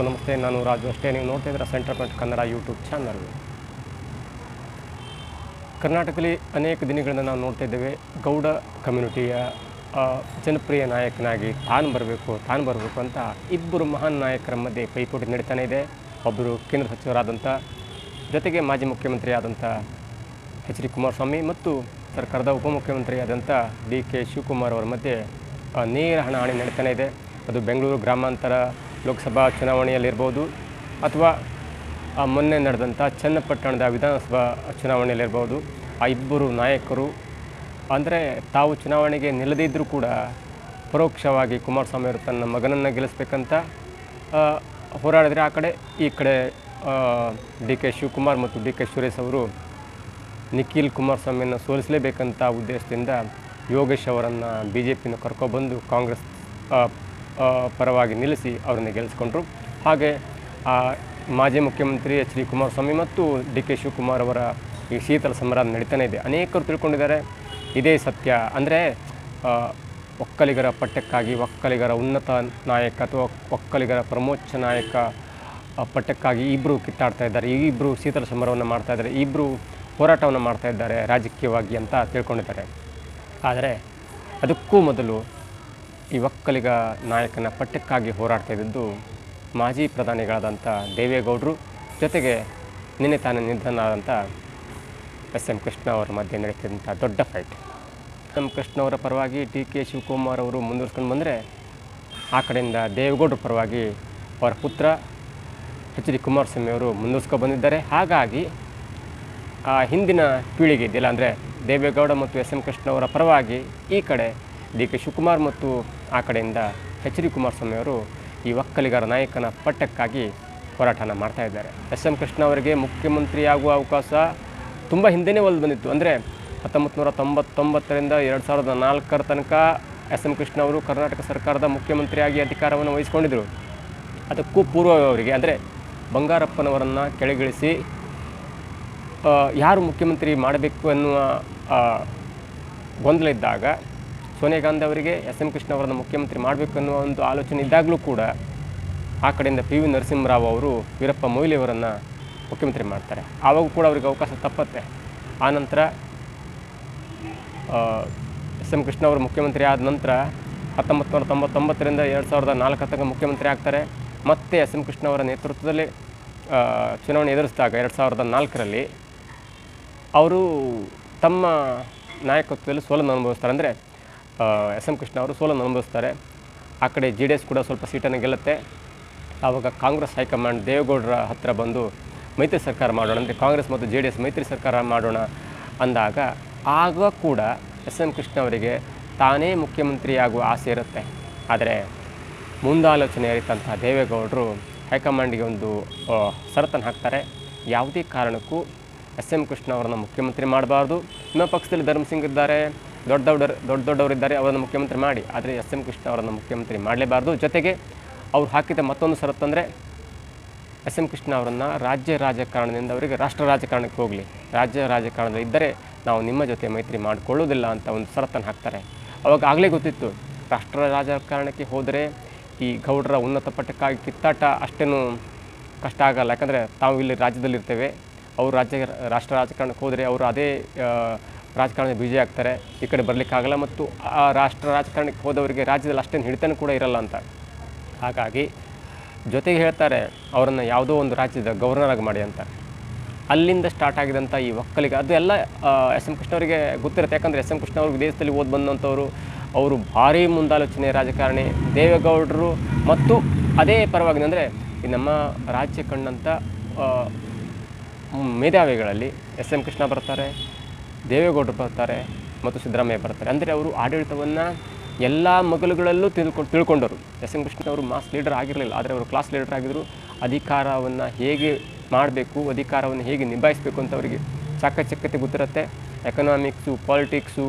ನಮಸ್ತೆ. ನಾನು ರಾಜು ಅಷ್ಟೇ. ನೀವು ನೋಡ್ತಾ ಇದ್ದೀರಾ centre point Kannada YouTube channel. ಕರ್ನಾಟಕದಲ್ಲಿ ಅನೇಕ ದಿನಗಳಿಂದ ನಾವು ನೋಡ್ತಾ ಇದ್ದೇವೆ, ಗೌಡ ಕಮ್ಯುನಿಟಿಯ ಜನಪ್ರಿಯ ನಾಯಕನಾಗಿ ತಾನು ಬರಬೇಕು ತಾನು ಬರಬೇಕು ಅಂತ ಇಬ್ಬರು ಮಹಾನ್ ನಾಯಕರ ಮಧ್ಯೆ ಪೈಪೋಟಿ ನಡೀತಾನೆ ಇದೆ. ಒಬ್ಬರು ಕೇಂದ್ರ ಸಚಿವರಾದಂಥ, ಜೊತೆಗೆ ಮಾಜಿ ಮುಖ್ಯಮಂತ್ರಿ ಆದಂಥ ಎಚ್ ಡಿ ಕುಮಾರಸ್ವಾಮಿ ಮತ್ತು ಸರ್ಕಾರದ ಉಪಮುಖ್ಯಮಂತ್ರಿಯಾದಂಥ ಡಿ ಕೆ ಶಿವಕುಮಾರ್ ಅವರ ಮಧ್ಯೆ ನೇರ ಹಣಾಹಣಿ ನಡೀತಾನೆ ಇದೆ. ಅದು ಬೆಂಗಳೂರು ಗ್ರಾಮಾಂತರ ಲೋಕಸಭಾ ಚುನಾವಣೆಯಲ್ಲಿರ್ಬೋದು ಅಥವಾ ಮೊನ್ನೆ ನಡೆದಂಥ ಚನ್ನಪಟ್ಟಣದ ವಿಧಾನಸಭಾ ಚುನಾವಣೆಯಲ್ಲಿರ್ಬೋದು, ಆ ಇಬ್ಬರು ನಾಯಕರು, ಅಂದರೆ ತಾವು ಚುನಾವಣೆಗೆ ನಿಲ್ಲದಿದ್ದರೂ ಕೂಡ ಪರೋಕ್ಷವಾಗಿ ಕುಮಾರಸ್ವಾಮಿ ಅವರು ತನ್ನ ಮಗನನ್ನು ಗೆಲ್ಲಿಸ್ಬೇಕಂತ ಹೋರಾಡಿದರೆ ಆ ಕಡೆ, ಈ ಕಡೆ ಡಿ ಕೆ ಶಿವಕುಮಾರ್ ಮತ್ತು ಡಿ ಕೆ ಸುರೇಶ್ ಅವರು ನಿಖಿಲ್ ಕುಮಾರಸ್ವಾಮಿಯನ್ನು ಸೋಲಿಸಲೇಬೇಕಂತ ಉದ್ದೇಶದಿಂದ ಯೋಗೇಶ್ ಅವರನ್ನು ಬಿ ಜೆ ಪಿನ ಕರ್ಕೊಬಂದು ಕಾಂಗ್ರೆಸ್ ಪರವಾಗಿ ನಿಲ್ಲಿಸಿ ಅವರನ್ನು ಗೆಲ್ಲಿಸ್ಕೊಂಡ್ರು. ಹಾಗೆ ಮಾಜಿ ಮುಖ್ಯಮಂತ್ರಿ ಎಚ್ ಡಿ ಕುಮಾರಸ್ವಾಮಿ ಮತ್ತು ಡಿ ಕೆ ಶಿವಕುಮಾರ್ ಅವರ ಈ ಶೀತಲ ಸಮರ ನಡೀತಾನೆ ಇದೆ. ಅನೇಕರು ತಿಳ್ಕೊಂಡಿದ್ದಾರೆ. ಇದೇ ಸತ್ಯ. ಅಂದರೆ ಒಕ್ಕಲಿಗರ ಪಠ್ಯಕ್ಕಾಗಿ ಒಕ್ಕಲಿಗರ ಉನ್ನತ ನಾಯಕ ಅಥವಾ ಒಕ್ಕಲಿಗರ ಪ್ರಮೋಚ್ಚ ನಾಯಕ ಪಠ್ಯಕ್ಕಾಗಿ ಇಬ್ಬರು ಕಿತ್ತಾಡ್ತಾ ಇದ್ದಾರೆ. ಈ ಇಬ್ಬರು ಶೀತಲ ಸಮರವನ್ನು ಮಾಡ್ತಾ ಇದ್ದಾರೆ. ಇಬ್ಬರು ಹೋರಾಟವನ್ನು ಮಾಡ್ತಾ ಇದ್ದಾರೆ ರಾಜಕೀಯವಾಗಿ ಅಂತ ತಿಳ್ಕೊಂಡಿದ್ದಾರೆ. ಆದರೆ, ಅದಕ್ಕೂ ಮೊದಲು ಈ ಒಕ್ಕಲಿಗ ನಾಯಕನ ಪಟ್ಟಕ್ಕಾಗಿ ಹೋರಾಡ್ತಾ ಇದ್ದದ್ದು ಮಾಜಿ ಪ್ರಧಾನಿಗಳಾದಂಥ ದೇವೇಗೌಡರು, ಜೊತೆಗೆ ನಿನ್ನೆ ತಾನೇ ನಿಧನರಾದಂಥ ಎಸ್ ಎಂ ಕೃಷ್ಣ ಅವರ ಮಧ್ಯೆ ನಡೀತಿದ್ದಂಥ ದೊಡ್ಡ ಫೈಟ್ ಎಸ್ ಎಂ ಕೃಷ್ಣ ಅವರ ಪರವಾಗಿ ಟಿ ಕೆ ಶಿವಕುಮಾರ್ ಅವರು ಮುಂದುವರ್ಸ್ಕೊಂಡು ಬಂದರೆ ಆ ಕಡೆಯಿಂದ ದೇವೇಗೌಡರ ಪರವಾಗಿ ಅವರ ಪುತ್ರ ಎಚ್ ಡಿ ಕುಮಾರಸ್ವಾಮಿ ಅವರು ಮುಂದುವರ್ಸ್ಕೊ ಬಂದಿದ್ದಾರೆ. ಹಾಗಾಗಿ ಆ ಹಿಂದಿನ ಪೀಳಿಗೆ ಇದೆಯಲ್ಲ ಅಂದರೆ ದೇವೇಗೌಡ ಮತ್ತು ಎಸ್ ಎಂ ಕೃಷ್ಣ ಅವರ ಪರವಾಗಿ ಈ ಕಡೆ ಡಿ ಕೆ ಶಿವಕುಮಾರ್ ಮತ್ತು ಆ ಕಡೆಯಿಂದ ಎಚ್ ಡಿ ಕುಮಾರಸ್ವಾಮಿ ಅವರು ಈ ಒಕ್ಕಲಿಗರ ನಾಯಕನ ಪಟ್ಟಕ್ಕಾಗಿ ಹೋರಾಟನ ಮಾಡ್ತಾ ಇದ್ದಾರೆ. ಎಸ್ ಎಂ ಕೃಷ್ಣ ಅವರಿಗೆ ಮುಖ್ಯಮಂತ್ರಿ ಆಗುವ ಅವಕಾಶ ತುಂಬ ಹಿಂದೆನೇ ಒಲ್ದು ಬಂದಿತ್ತು. ಅಂದರೆ ಹತ್ತೊಂಬತ್ತು ನೂರ ತೊಂಬತ್ತೊಂಬತ್ತರಿಂದ ಎರಡು ಸಾವಿರದ ನಾಲ್ಕರ ತನಕ ಎಸ್ ಎಂ ಕೃಷ್ಣ ಅವರು ಕರ್ನಾಟಕ ಸರ್ಕಾರದ ಮುಖ್ಯಮಂತ್ರಿಯಾಗಿ ಅಧಿಕಾರವನ್ನು ವಹಿಸಿಕೊಂಡಿದ್ದರು ಅದಕ್ಕೂ ಪೂರ್ವ ಅವರಿಗೆ, ಅಂದರೆ ಬಂಗಾರಪ್ಪನವರನ್ನು ಕೆಳಗಿಳಿಸಿ ಯಾರು ಮುಖ್ಯಮಂತ್ರಿ ಮಾಡಬೇಕು ಅನ್ನುವ ಗೊಂದಲ ಇದ್ದಾಗ ಸೋನಿಯಾ ಗಾಂಧಿ ಅವರಿಗೆ ಎಸ್ ಎಂ ಕೃಷ್ಣ ಅವರನ್ನು ಮುಖ್ಯಮಂತ್ರಿ ಮಾಡಬೇಕು ಅನ್ನುವ ಒಂದು ಆಲೋಚನೆ ಇದ್ದಾಗಲೂ ಕೂಡ ಆ ಕಡೆಯಿಂದ ಪಿ ವಿ ನರಸಿಂಹರಾವ್ ಅವರು ವೀರಪ್ಪ ಮೊಯ್ಲಿ ಅವರನ್ನು ಮುಖ್ಯಮಂತ್ರಿ ಮಾಡ್ತಾರೆ. ಆವಾಗ ಕೂಡ ಅವರಿಗೆ ಅವಕಾಶ ತಪ್ಪತ್ತೆ. ಆನಂತರ ಎಸ್ ಎಂ ಕೃಷ್ಣ ಅವರು ಮುಖ್ಯಮಂತ್ರಿ ಆದ ನಂತರ ಹತ್ತೊಂಬತ್ತು ನೂರ ತೊಂಬತ್ತೊಂಬತ್ತರಿಂದ ಎರಡು ಸಾವಿರದ ನಾಲ್ಕು ತನಕ ಮುಖ್ಯಮಂತ್ರಿ ಆಗ್ತಾರೆ. ಮತ್ತೆ ಎಸ್ ಎಂ ಕೃಷ್ಣ ಅವರ ನೇತೃತ್ವದಲ್ಲಿ ಚುನಾವಣೆ ಎದುರಿಸಿದಾಗ ಎರಡು ಸಾವಿರದ ನಾಲ್ಕರಲ್ಲಿ ಅವರು ತಮ್ಮ ನಾಯಕತ್ವದಲ್ಲಿ ಸೋಲನ್ನು ಅನುಭವಿಸ್ತಾರೆ. ಅಂದರೆ ಎಸ್ ಎಂ ಕೃಷ್ಣ ಅವರು ಸೋಲನ್ನು ಅನುಭವಿಸ್ತಾರೆ. ಆ ಕಡೆ ಜೆ ಡಿ ಎಸ್ ಕೂಡ ಸ್ವಲ್ಪ ಸೀಟನ್ನು ಗೆಲ್ಲುತ್ತೆ. ಆವಾಗ ಕಾಂಗ್ರೆಸ್ ಹೈಕಮಾಂಡ್ ದೇವೇಗೌಡರ ಹತ್ತಿರ ಬಂದು ಮೈತ್ರಿ ಸರ್ಕಾರ ಮಾಡೋಣ, ಅಂದರೆ ಕಾಂಗ್ರೆಸ್ ಮತ್ತು ಜೆ ಡಿ ಎಸ್ ಮೈತ್ರಿ ಸರ್ಕಾರ ಮಾಡೋಣ ಅಂದಾಗ ಆಗ ಕೂಡ ಎಸ್ ಎಂ ಕೃಷ್ಣ ಅವರಿಗೆ ತಾನೇ ಮುಖ್ಯಮಂತ್ರಿ ಆಗುವ ಆಸೆ ಇರುತ್ತೆ. ಆದರೆ ಮುಂದಾಲೋಚನೆ ಅರಿತಂಥ ದೇವೇಗೌಡರು ಹೈಕಮಾಂಡ್ಗೆ ಒಂದು ಸರತನ್ನು ಹಾಕ್ತಾರೆ. ಯಾವುದೇ ಕಾರಣಕ್ಕೂ ಎಸ್ ಎಂ ಕೃಷ್ಣ ಅವರನ್ನು ಮುಖ್ಯಮಂತ್ರಿ ಮಾಡಬಾರ್ದು. ನಿಮ್ಮ ಪಕ್ಷದಲ್ಲಿ ಧರ್ಮಸಿಂಗ್ ಇದ್ದಾರೆ. ದೊಡ್ಡ ದೊಡ್ಡ ದೊಡ್ಡ ದೊಡ್ಡವರಿದ್ದಾರೆ ಅವರನ್ನು ಮುಖ್ಯಮಂತ್ರಿ ಮಾಡಿ. ಆದರೆ ಎಸ್ ಎಂ ಕೃಷ್ಣ ಅವರನ್ನು ಮುಖ್ಯಮಂತ್ರಿ ಮಾಡಲೇಬಾರ್ದು. ಜೊತೆಗೆ ಅವ್ರು ಹಾಕಿದ ಮತ್ತೊಂದು ಷರತ್ತಂದರೆ ಎಸ್ ಎಂ ಕೃಷ್ಣ ಅವರನ್ನು ರಾಜ್ಯ ರಾಜಕಾರಣದಿಂದ ಅವರಿಗೆ ರಾಷ್ಟ್ರ ರಾಜಕಾರಣಕ್ಕೆ ಹೋಗಲಿ. ರಾಜ್ಯ ರಾಜಕಾರಣದಲ್ಲಿ ಇದ್ದರೆ ನಾವು ನಿಮ್ಮ ಜೊತೆ ಮೈತ್ರಿ ಮಾಡಿಕೊಳ್ಳೋದಿಲ್ಲ ಅಂತ ಒಂದು ಷರತ್ತನ್ನು ಹಾಕ್ತಾರೆ. ಅವಾಗ ಆಗಲೇ ಗೊತ್ತಿತ್ತು, ರಾಷ್ಟ್ರ ರಾಜಕಾರಣಕ್ಕೆ ಹೋದರೆ ಈ ಗೌಡರ ಉನ್ನತ ಪಟ್ಟಕ್ಕಾಗಿ ಕಿತ್ತಾಟ ಅಷ್ಟೇನು ಕಷ್ಟ ಆಗಲ್ಲ. ಯಾಕಂದರೆ ತಾವು ಇಲ್ಲಿ ರಾಜ್ಯದಲ್ಲಿರ್ತೇವೆ. ಅವರು ರಾಜ್ಯ ರಾಷ್ಟ್ರ ರಾಜಕಾರಣಕ್ಕೆ ಹೋದರೆ ಅವರು ಅದೇ ಆ, ರಾಜಕಾರಣದ ಬಿಜಿ ಆಗ್ತಾರೆ ಈ ಕಡೆ ಬರಲಿಕ್ಕಾಗಲ್ಲ ಮತ್ತು ಆ ರಾಷ್ಟ್ರ ರಾಜಕಾರಣಕ್ಕೆ ಹೋದವರಿಗೆ ರಾಜ್ಯದಲ್ಲಿ ಅಷ್ಟೇನು ಹಿಡಿತನೂ ಕೂಡ ಇರಲ್ಲ ಅಂತ. ಹಾಗಾಗಿ ಜೊತೆಗೆ ಹೇಳ್ತಾರೆ ಅವರನ್ನು ಯಾವುದೋ ಒಂದು ರಾಜ್ಯದ ಗವರ್ನರ್ ಆಗಿ ಮಾಡಿ ಅಂತ. ಅಲ್ಲಿಂದ ಸ್ಟಾರ್ಟ್ ಆಗಿದಂಥ ಈ ಒಕ್ಕಲಿಗ ಅದು ಎಲ್ಲ ಎಸ್ ಎಂ ಕೃಷ್ಣ ಅವರಿಗೆ ಗೊತ್ತಿರುತ್ತೆ. ಯಾಕಂದರೆ ಎಸ್ ಎಂ ಕೃಷ್ಣ ಅವ್ರಿಗೆ ದೇಶದಲ್ಲಿ ಓದಿ ಬಂದಂಥವರು ಅವರು ಭಾರಿ ಮುಂದಾಲೋಚನೆ ರಾಜಕಾರಣಿ ದೇವೇಗೌಡರು ಮತ್ತು ಅದೇ ಪರವಾಗಿ ಅಂದರೆ ಈ ನಮ್ಮ ರಾಜ್ಯ ಕಂಡಂಥ ಮೇಧಾವಿಗಳಲ್ಲಿ ಎಸ್ ಎಂ ಕೃಷ್ಣ ಬರ್ತಾರೆ ದೇವೇಗೌಡರು ಬರ್ತಾರೆ ಮತ್ತು ಸಿದ್ದರಾಮಯ್ಯ ಬರ್ತಾರೆ. ಅಂದರೆ ಅವರು ಆಡಳಿತವನ್ನು ಎಲ್ಲ ಮಗಲುಗಳಲ್ಲೂ ತಿಳ್ಕೊಂಡು ತಿಳ್ಕೊಂಡರು. ಎಸ್ ಎಂ ಕೃಷ್ಣ ಅವರು ಮಾಸ್ ಲೀಡರ್ ಆಗಿರಲಿಲ್ಲ, ಆದರೆ ಅವರು ಕ್ಲಾಸ್ ಲೀಡರ್ ಆಗಿದ್ದರು ಅಧಿಕಾರವನ್ನು ಹೇಗೆ ಮಾಡಬೇಕು, ಅಧಿಕಾರವನ್ನು ಹೇಗೆ ನಿಭಾಯಿಸಬೇಕು ಅಂತ ಅವರಿಗೆ ಚಾಕಚಕ್ಯತೆ ಗೊತ್ತಿರುತ್ತೆ. ಎಕನಾಮಿಕ್ಸು ಪಾಲಿಟಿಕ್ಸು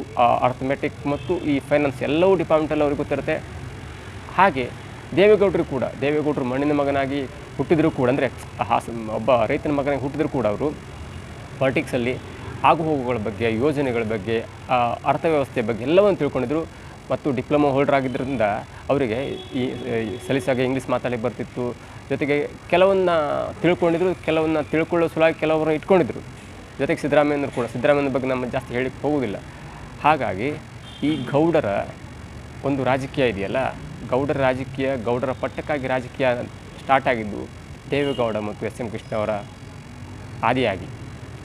ಅರ್ಥಮೆಟಿಕ್ ಮತ್ತು ಈ ಫೈನಾನ್ಸ್ ಎಲ್ಲವೂ ಡಿಪಾರ್ಟ್ಮೆಂಟಲ್ಲಿ ಅವ್ರಿಗೆ ಗೊತ್ತಿರುತ್ತೆ. ಹಾಗೆ ದೇವೇಗೌಡರು ಕೂಡ, ದೇವೇಗೌಡರು ಮಣ್ಣಿನ ಮಗನಾಗಿ ಹುಟ್ಟಿದರೂ ಕೂಡ, ಅಂದರೆ ಹಾಸ ಒಬ್ಬ ರೈತನ ಮಗನಾಗಿ ಹುಟ್ಟಿದರೂ ಕೂಡ ಅವರು ಪಾಲಿಟಿಕ್ಸಲ್ಲಿ ಆಗುಹೋಗುಗಳ ಬಗ್ಗೆ, ಯೋಜನೆಗಳ ಬಗ್ಗೆ ಅರ್ಥವ್ಯವಸ್ಥೆ ಬಗ್ಗೆ ಎಲ್ಲವನ್ನು ತಿಳ್ಕೊಂಡಿದ್ರು. ಮತ್ತು ಡಿಪ್ಲೊಮಾ ಹೋಲ್ಡರ್ ಆಗಿದ್ದರಿಂದ ಅವರಿಗೆ ಈ ಸಲೀಸಾಗಿ ಇಂಗ್ಲೀಷ್ ಮಾತಾಡಲಿಕ್ಕೆ ಬರ್ತಿತ್ತು. ಜೊತೆಗೆ ಕೆಲವನ್ನ ತಿಳ್ಕೊಂಡಿದ್ರು, ಕೆಲವನ್ನ ತಿಳ್ಕೊಳ್ಳೋ ಸಲುವಾಗಿ ಕೆಲವರನ್ನ ಇಟ್ಕೊಂಡಿದ್ರು. ಜೊತೆಗೆ ಸಿದ್ದರಾಮಯ್ಯನವರು ಕೂಡ, ಸಿದ್ದರಾಮಯ್ಯನ ಬಗ್ಗೆ ನಮ್ಮ ಜಾಸ್ತಿ ಹೇಳಿಕ್ಕೆ ಹೋಗುವುದಿಲ್ಲ. ಹಾಗಾಗಿ ಈ ಗೌಡರ ಒಂದು ರಾಜಕೀಯ ಇದೆಯಲ್ಲ, ಗೌಡರ ರಾಜಕೀಯ, ಗೌಡರ ಪಟ್ಟಕ್ಕಾಗಿ ರಾಜಕೀಯ ಸ್ಟಾರ್ಟ್ ಆಗಿದ್ದು ದೇವೇಗೌಡ ಮತ್ತು ಎಸ್ ಎಂ ಕೃಷ್ಣ ಅವರ ಆದಿಯಾಗಿ.